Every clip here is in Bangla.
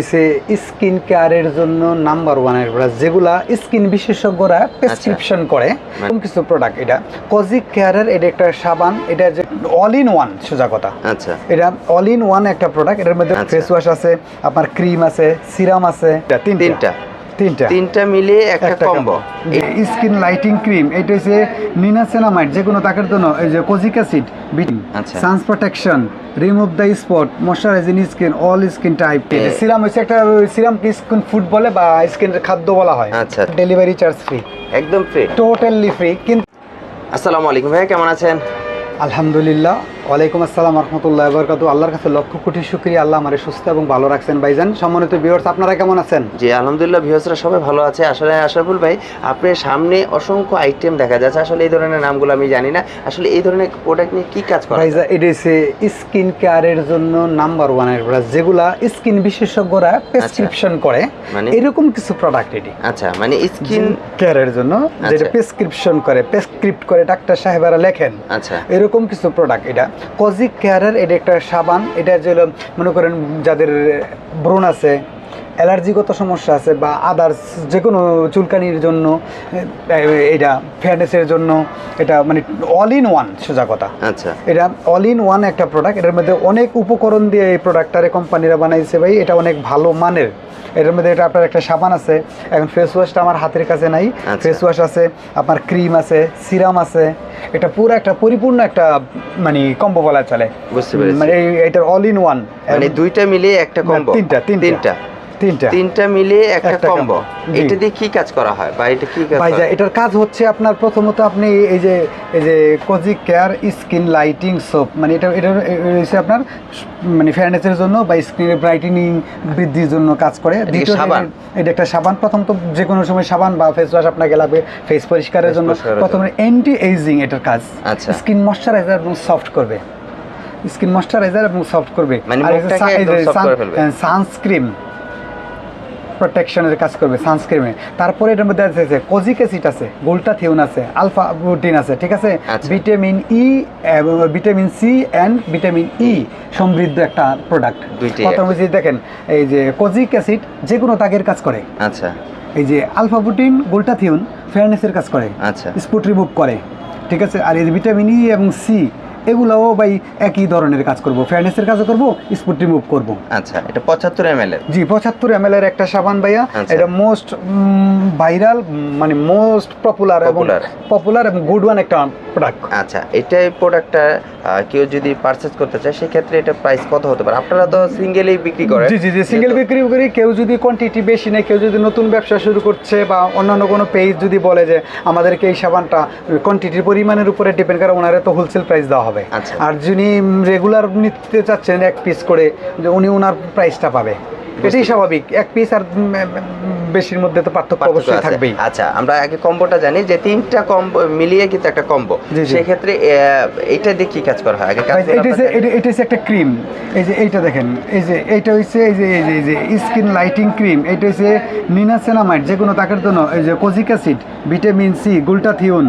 এসে স্কিন কেয়ারের জন্য নাম্বার ওয়ানের প্রোডাক্ট যেগুলা স্কিন বিশেষজ্ঞরা প্রেসক্রিপশন করে। এরকম কিছু প্রোডাক্ট এটা। কজিক কেয়ারের এটা একটা সাবান এটা যে অল ইন ওয়ান সোজা কথা। আচ্ছা। এটা অল ইন ওয়ান একটা প্রোডাক্ট এটার মধ্যে আচ্ছা। ফেস ওয়াশ আছে আপনার ক্রিম আছে সিরাম আছে তিনটা। তিনটা। তিনটা মিলিয়ে একটা কম্বো স্কিন লাইটিং ক্রিম এটা হচ্ছে নিনাসেনামাইড যে কোনো তাকের জন্য এই যে kojic acid beating. Sun's protection remove the spot moisturising skin all skin type serum হচ্ছে একটা সিরাম স্কিন ফুড বলে বা স্কিনের খাদ্য বলা হয়। আচ্ছা। ডেলিভারি চার্জ ফ্রি একদম ফ্রি টোটালি ফ্রি কিন্তু আসসালামু আলাইকুম ভাই কেমন আছেন? আলহামদুলিল্লাহ। ওয়ালাইকুম আসসালাম রহমতুল্লাহ বরকাত। আল্লাহর কাছে লক্ষ কোটি শুক্রিয়া। আল্লাহ আমার সুস্থ এবং ভালো রাখছেন। ভাইজান সম্মানিত ভিউয়ার্স আপনারা কেমন আছেন? জি আলহামদুলিল্লাহ ভিউসরা সবাই ভালো আছে। আসলে আশরাফুল ভাই আপনার সামনে অসংখ্য আইটেম দেখা যাচ্ছে। আসলে এই ধরনের নামগুলো আমি জানি না। আসলে এই ধরনের প্রোডাক্ট নিয়ে কি কাজ করা ভাইজা এটা হচ্ছে স্কিন কেয়ারের জন্য নাম্বার ওয়ানের প্রোডাক্ট যেগুলা স্কিন বিশেষজ্ঞরা প্রেসক্রিপশন করে। মানে? এরকম কিছু প্রোডাক্ট এটি। আচ্ছা মানে স্কিন কেয়ারের জন্য যেটা আচ্ছা। প্রেসক্রিপশন করে প্রেসক্রিপ্ট করে ডাক্তার সাহেবেরা লেখেন। আচ্ছা। এরকম কিছু প্রোডাক্ট এটা। কজিক কেয়ারের এটা একটা সাবান এটা যে হলো মনে করেন যাদের ব্রণ আছে অ্যালার্জিগত সমস্যা আছে বা আদার্স যে কোনো চুলকানির জন্য এটা ফেয়ারনেসের জন্য এটা মানে অল ইন ওয়ান সোজা কথা। আচ্ছা। এটা অল ইন ওয়ান একটা প্রোডাক্ট এটার মধ্যে অনেক উপকরণ দিয়ে এই প্রোডাক্টটারে কোম্পানিরা বানাইছে ভাই এটা অনেক ভালো মানের। এটার মধ্যে এটা আপনার একটা সাবান আছে এখন ফেস ওয়াশটা আমার হাতের কাছে নাই। আচ্ছা। ফেস ওয়াশ আছে আপনার ক্রিম আছে সিরাম আছে এটা পুরো একটা পরিপূর্ণ একটা মানে কম্বো বলা চলে। বুঝতে পেরেছি। মানে এই- এটার অল ইন ওয়ান মানে দুইটা মিলিয়ে একটা কম্বো তিনটা, তিনটা। তিনটা। তিনটা মিলিয়ে একটা কম্বো এটা দিয়ে কি কাজ করা হয়? বা এটা কি কাজ করে? এটার কাজ হচ্ছে আপনার প্রথমত আপনি এই যে এই যে cozy care skin lighting soap মানে এটা এটা হচ্ছে আপনার মানে ফেয়ারনেসের জন্য বা স্কিনের ব্রাইটেনিং বৃদ্ধির জন্য কাজ করে। সাবান? এটা- একটা সাবান। প্রথম তো যে কোনো সময় সাবান বা ফেস ওয়াশ আপনাকে লাগবে ফেস পরিষ্কারের জন্য। প্রথমে অ্যান্টি এইজিং এটার কাজ। আচ্ছা। স্কিন ময়শ্চারাইজার এবং সফট করবে। স্কিন ময়শ্চারাইজার এবং সফট করবে। মানে আর এই যে মুখটাকে সা- এই যে একদম soft সান- করে ফেলবে। সানস্ক্রিন প্রোটেকশনের কাজ করবে সানস্ক্রিমে তারপরে এটার মধ্যে আছে কোজিক অ্যাসিড আছে গোল্টা থিউন আছে আলফা প্রোটিন আছে ঠিক আছে? আচ্ছা। ভিটামিন ই এবং vitamin C and vitamin E সমৃদ্ধ একটা প্রোডাক্ট প্রথম দেখেন এই যে কোজিক অ্যাসিড যে কোনো দাগের কাজ করে। আচ্ছা। এই যে আলফা প্রোটিন গোল্টা থিউন ফেয়ারনেসের কাজ করে। আচ্ছা। স্পট রিমুভ করে ঠিক আছে? আর এই ভিটামিন ই এবং সি এগুলোও ভাই একই ধরনের কাজ করব। ফেয়ারনেসের কাজও করব স্পট রিমুভ করব। আচ্ছা এটা পঁচাত্তর এম এর? জি পঁচাত্তর এম এর একটা সাবান ভাইয়া। আচ্ছা। এটা মোস্ট ভাইরাল মানে মোস্ট পপুলার এবং পপুলার এবং গুড ওয়ান একটা প্রোডাক্ট আচ্ছা এটাই প্রোডাক্টটা কেউ যদি পারচেজ করতে চায় সেক্ষেত্রে এটা প্রাইস কত হতে পারে? আপনারা তো সিঙ্গেলেই বিক্রি করেন। জি জি জি সিঙ্গেল বিক্রি করি কেউ যদি কোয়ান্টিটি বেশি নেয় কেউ যদি নতুন ব্যবসা শুরু করছে বা অন্যান্য কোনো পেজ যদি বলে যে আমাদেরকে এই সাবানটা কোয়ান্টিটির পরিমাণের উপরে ডিপেন্ড করে ওনারে তো হোলসেল প্রাইস দেওয়া হবে। আচ্ছা। আর যিনি রেগুলার নিতে চাচ্ছেন এক পিস করে যে উনি ওনার প্রাইসটা পাবে। এটাই স্বাভাবিক। এক পিস আর বেশির মধ্যে তো পার্থক্য অবশ্যই থাকবেই। আচ্ছা আমরা আগে কম্বোটা জানি যে তিনটা কম্বো মিলিয়ে কিন্তু একটা কম্বো। জি। সেক্ষেত্রে এইটা দিয়ে কি কাজ করা হয়? আগে কাজ এটা হচ্ছে এটা এটা হচ্ছে একটা ক্রিম। এই যে এইটা দেখেন এই যে এইটা হচ্ছে এই যে এই যে স্কিন লাইটিং ক্রিম। এটা হচ্ছে নিনাসেনামাইড যে কোনো তাকের জন্য। এই যে kojic acid vitamin C glutathione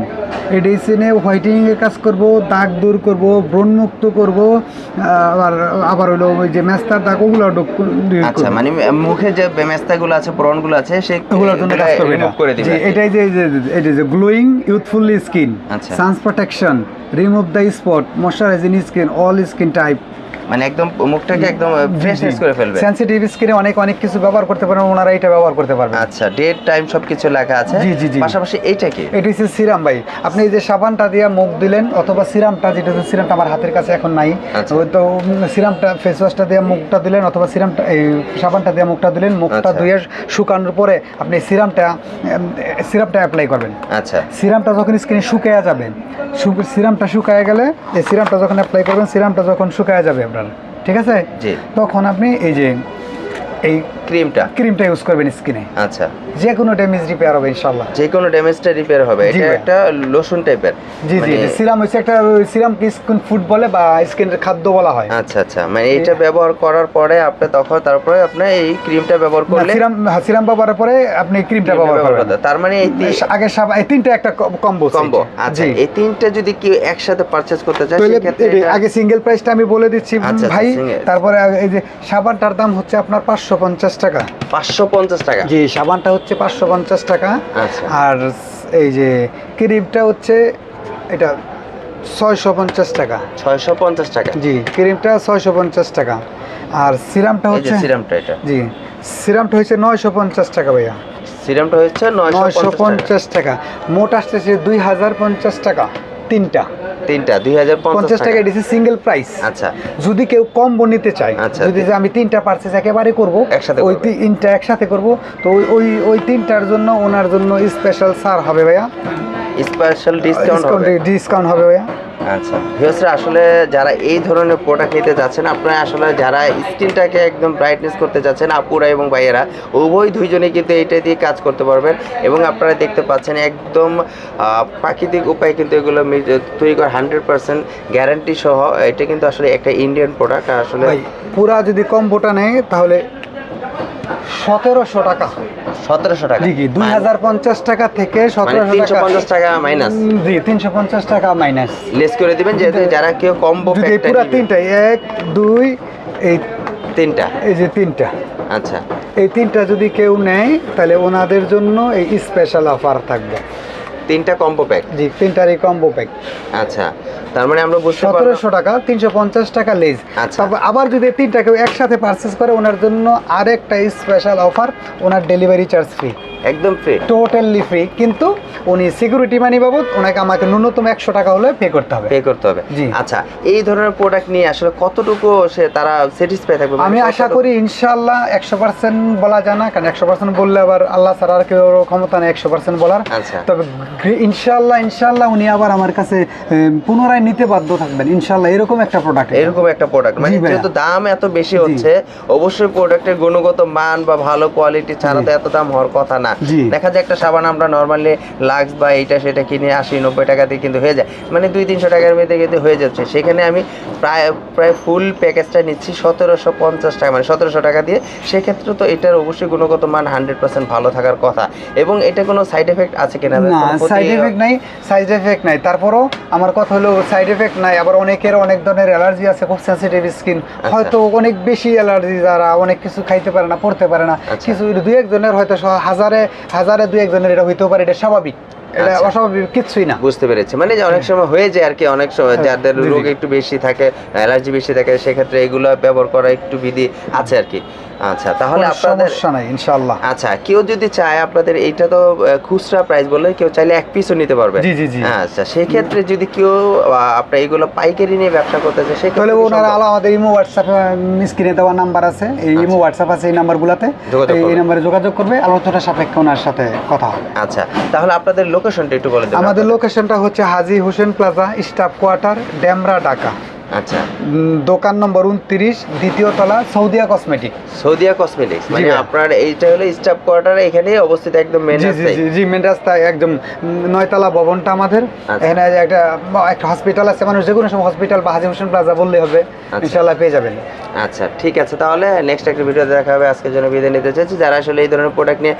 এটা হচ্ছে নে হোয়াইটিং এর কাজ করব দাগ দূর করব ব্রণমুক্ত করব আবার আবার হলো ওই যে মেস্তার দাগ ওগুলো আচ্ছা মানে মুখে যে মেস্তাগুলো আছে ব্রণগুলো আছে সেই ওগুলোর জন্য কাজ করবে করে দিবে এটাই যে এই যে glowing youthful skin. Sun's protection remove the spot moisturising skin all skin type মানে একদম মুখটাকে একদম ফ্রেশনেস করে ফেলবে। সেনসিটিভ স্কিনে অনেক অনেক কিছু ব্যবহার করতে পারেন ওনারা এটা ব্যবহার করতে পারবেন। আচ্ছা ডেট টাইম সবকিছু লেখা আছে। জি, জি, জি। পাশাপাশি এইটা কি? এটা হচ্ছে সিরাম ভাই। আপনি এই যে সাবানটা দিয়ে মুখ দিলেন অথবা সিরামটা যেটা হচ্ছে সিরামটা আমার হাতের কাছে এখন নাই আচ্ছা। তো সিরামটা ফেস ওয়াশটা দিয়ে মুখটা দিলেন অথবা সিরামটা এই সাবানটা দিয়ে মুখটা দিলেন মুখটা আচ্ছা। ধুয়ে শুকানোর পরে আপনি সিরামটা সিরামটা অ্যাপ্লাই করবেন। আচ্ছা। সিরামটা যখন স্কিনে শুকায়া যাবে সিরামটা শুকায় গেলে এই সিরামটা যখন অ্যাপ্লাই করবেন সিরামটা যখন শুকায়া যাবে আপনার ঠিক আছে। তখন আপনি এই যে এই ক্রিমটা? ক্রিমটা ইউজ করবেন স্কিনে। আচ্ছা। যে কোনো ড্যামেজ রিপেয়ার হবে ইনশাল্লাহ যে কোনো ড্যামেজটা রিপেয়ার হবে। এটা একটা লোশন টাইপের। জি জি জি। সিরাম হচ্ছে একটা সিরাম কি স্কিন ফুড বলে বা স্কিনের খাদ্য বলা হয়। আচ্ছা আচ্ছা। মানে এটা ব্যবহার করার পরে আপনি তখন তারপরে আপনি এই ক্রিমটা ব্যবহার করলে সিরাম হ্যাঁ, সিরাম ব্যবহারের পরে আপনি ক্রিমটা ব্যবহার ব্যবহার করবেন। তার মানে এই আগে সাবা এই তিনটা একটা কম্বো কম্বো আচ্ছা এই তিনটা যদি কেউ একসাথে পারচেজ করতে চায় সেক্ষেত্রে আগে সিঙ্গেল প্রাইসটা আমি বলে দিচ্ছি আচ্ছা, আচ্ছা, ভাই। তারপরে এই যে সাবানটার দাম হচ্ছে আপনার পাঁচশো পঞ্চাশ পঞ্চাশ টাকা। পাঁচশো পঞ্চাশ টাকা? জি সাবানটা হচ্ছে পাঁচশো পঞ্চাশ টাকা। আচ্ছা। আর এই যে ক্রিমটা হচ্ছে এটা ছয়শো পঞ্চাশ টাকা। ছয়শো পঞ্চাশ টাকা? জি ক্রিমটা ছয়শো পঞ্চাশ টাকা। আর সিরামটা এই যে হচ্ছে সিরামটা এটা। জি সিরামটা হচ্ছে নয়শো পঞ্চাশ টাকা ভাইয়া। সিরামটা হচ্ছে নয়শো পঞ্চাশ টাকা। মোট আসতেছে দুই হাজার পঞ্চাশ টাকা। তিনটা। তিনটা দুই হাজার পঞ্চাশ টাকা এটি সিঙ্গেল প্রাইস আচ্ছা। যদি কেউ কম্বো নিতে চায় আচ্ছা। যদি আমি তিনটা পার্সেস একেবারে করব একসাথে ওই। তিনটা একসাথে করব তো ওই ওই ওই তিনটার জন্য ওনার জন্য স্পেশাল সার হবে ভাইয়া। স্পেশাল ডিসকাউন্ট ডিসকাউন্ট হবে ভাইয়া। আচ্ছা। ভিউসরা আসলে যারা এই ধরনের প্রোডাক্ট নিতে যাচ্ছেন আপনারা আসলে যারা স্কিনটাকে একদম ব্রাইটনেস করতে যাচ্ছেন আপুরা এবং ভাইয়েরা উভয় দুইজনেই কিন্তু এইটা দিয়ে কাজ করতে পারবেন এবং আপনারা দেখতে পাচ্ছেন একদম প্রাকৃতিক উপায়ে কিন্তু এগুলো তৈরি করে হান্ড্রেড পার্সেন্ট গ্যারান্টি সহ এটা কিন্তু আসলে একটা ইন্ডিয়ান প্রোডাক্ট আসলে পুরা যদি কম্বোটা নেয় তাহলে সতেরোশো টাকা। সতেরোশো টাকা। জি দুই হাজার পঞ্চাশ টাকা থেকে মানে সতেরোশো তিনশো পঞ্চাশ টাকা মাইনাস জি তিনশো পঞ্চাশ টাকা মাইনাস লেস করে দিবেন যেহেতু যারা কেউ কম্বো তিনটা এক দুই এই তিনটা। এই যে তিনটা। আচ্ছা। এই তিনটা যদি কেউ নেয় তাহলে ওনাদের জন্য এই স্পেশাল অফার থাকবে। তিনটা কম্বো প্যাক জি তিনটারই কম্বো প্যাক আচ্ছা তার মানে আমরা বুঝতে পারলাম সতেরোশো টাকা তিনশো পঞ্চাশ টাকা লেস আচ্ছা। তারপর আবার যদি তিনটাকে তিনটা কেউ একসাথে পারচেজ করে ওনার জন্য আরেকটা স্পেশাল অফার ওনার ডেলিভারি চার্জ ফ্রি একদম ফ্রি টোটালি ফ্রি কিন্তু উনি সিকিউরিটি মানি বাবদ ওনাকে আমাকে ন্যূনতম একশো টাকা হলে পে করতে হবে। পে করতে হবে। জি। আচ্ছা এই ধরনের প্রোডাক্ট নিয়ে আসলে কতটুকু সে তারা স্যাটিসফাই থাকবে? আমি মানে আশা করি ইনশাল্লাহ একশো পার্সেন্ট বলা যায় না কারণ একশো পার্সেন্ট বললে আবার আল্লাহ ছাড়া আর কেউ ক্ষমতা নেই একশো পার্সেন্ট বলার। আচ্ছা। তবে ইনশাল্লাহ ইনশাল্লাহ উনি আবার আমার কাছে পুনরায় নিতে বাধ্য থাকবেন। ইনশাল্লাহ এরকম একটা প্রোডাক্ট এরকম একটা প্রোডাক্ট মানে যেহেতু দাম এত বেশি হচ্ছে অবশ্যই প্রোডাক্টের গুণগত মান বা ভালো কোয়ালিটি ছাড়া তো এত দাম হওয়ার কথা না। দেখা যায় একটা সাবান আমরা নর্মালি লাক্স বা এইটা সেটা কিনে আশি নব্বই টাকা দিয়ে কিন্তু হয়ে যায়। মানে দুই তিনশো টাকার মধ্যে কিন্তু হয়ে যাচ্ছে। সেখানে আমি প্রায় প্রায় ফুল প্যাকেজটা নিচ্ছি সতেরোশো পঞ্চাশ টাকা মানে সতেরোশো টাকা দিয়ে। সেক্ষেত্রে তো এটার অবশ্যই গুণগত মান হান্ড্রেড পার্সেন্ট ভালো থাকার কথা। এবং এটা কোনো সাইড এফেক্ট আছে কিনা? সাইড এফেক্ট নাই সাইড এফেক্ট নাই। তারপরও আমার কথা হলো সাইড এফেক্ট নাই। আবার অনেকের অনেক ধরনের অ্যালার্জি আছে খুব সেন্সিটিভ স্কিন আচ্ছা। হয়তো অনেক বেশি অ্যালার্জি যারা অনেক কিছু খাইতে পারে না পড়তে পারে না। আচ্ছা। কিছু দু একজনের হয়তো স- হাজারে হাজারে দুই একজনের এটা হইতেও পারে এটা স্বাভাবিক এটা আচ্ছা। অস্বাভাবিক কিছুই না বুঝতে পেরেছি মানে অনেক সময় হয়ে যায় আর কি অনেক সময় হ্যাঁ, যাদের। রোগ একটু বেশি থাকে অ্যালার্জি বেশি থাকে সেক্ষেত্রে এগুলো ব্যবহার করা একটু বিধি আছে আর কি আচ্ছা তাহলে আপনাদের সমস্যা নাই ইনশাআল্লাহ। আচ্ছা কেউ যদি চায় আপনাদের এইটা তো খুচরা প্রাইস বললে কেউ চাইলে এক পিসও নিতে পারবে। জি, জি, জি। আচ্ছা সেই ক্ষেত্রে যদি কেউ আপনার এইগুলো পাইকারি নিয়ে ব্যবসা করতে চায় তাহলে সেক্ষেত্রে ওনারা আলো আমাদের ইমো হোয়াটসঅ্যাপে স্ক্রিনে দেওয়া নাম্বার আছে। এই ইমো আচ্ছা। হোয়াটসঅ্যাপ আছে এই নাম্বারগুলোতে এই- নাম্বারে যোগাযোগ করবে। আলোচনা সাপেক্ষে ওনার সাথে কথা হবে। আচ্ছা তাহলে আপনাদের লোকেশনটা একটু বলে দেবেন আমাদের লোকেশনটা হচ্ছে Haji Hossain plaza staff quarter Demra Dhaka. আচ্ছা। দোকান নম্বর উনত্রিশ দ্বিতীয় তলা সৌদিয়া কসমেটিক সৌদিয়া কসমেটিক্স মানে আপনার এইটা হলো স্টাফ কোয়ার্টার এখানে অবস্থিত একদম মেন জি মেন রাস্তায়। একদম নয়তলা ভবনটা আমাদের। আচ্ছা। এখানে একটা একটা হসপিটাল আছে মানুষ যে কোনো সময় হসপিটাল বা হাজি হোসেন প্লাজা বললে হবে ইনশাল্লাহ পেয়ে যাবেন। আচ্ছা ঠিক আছে তাহলে নেক্সট একটা ভিডিও দেখা হবে আজকের জন্য বিদায় নিতে চাচ্ছি যারা আসলে এই ধরনের প্রোডাক্ট নিয়ে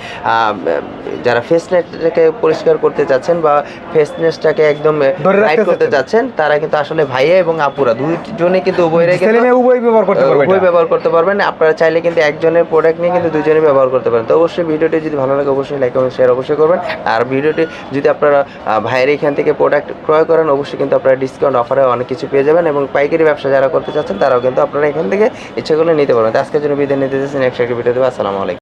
যারা ফেসনেসটাকে পরিষ্কার করতে চাচ্ছেন বা ফেসনেসটাকে একদম রাইট করতে। চাচ্ছেন তারা কিন্তু আসলে ভাইয়া এবং আপুরা দুজনে কিন্তু উভয়রে ছেলে মেয়ে উভয় ব্যবহার করতে পারবে উভয় ব্যবহার করতে পারবেন আপনারা চাইলে কিন্তু একজনের প্রোডাক্ট নিয়ে কিন্তু দুজনে ব্যবহার করতে পারেন। তো অবশ্যই ভিডিওটি যদি ভালো লাগে অবশ্যই লাইক এবং শেয়ার অবশ্যই করবেন। আর ভিডিওটি যদি আপনারা ভাইয়ের এখান থেকে প্রোডাক্ট ক্রয় করেন অবশ্যই কিন্তু আপনারা ডিসকাউন্ট অফারে অনেক কিছু পেয়ে যাবেন এবং পাইকারি ব্যবসা যারা করতে চাচ্ছেন তারাও কিন্তু আপনারা এখান থেকে ইচ্ছা করলে নিতে পারবেন। আজকের জন্য বিদায় নিতে চাচ্ছেন নেক্সট একটা ভিডিও দেবো। আসসালামু আলাইকুম।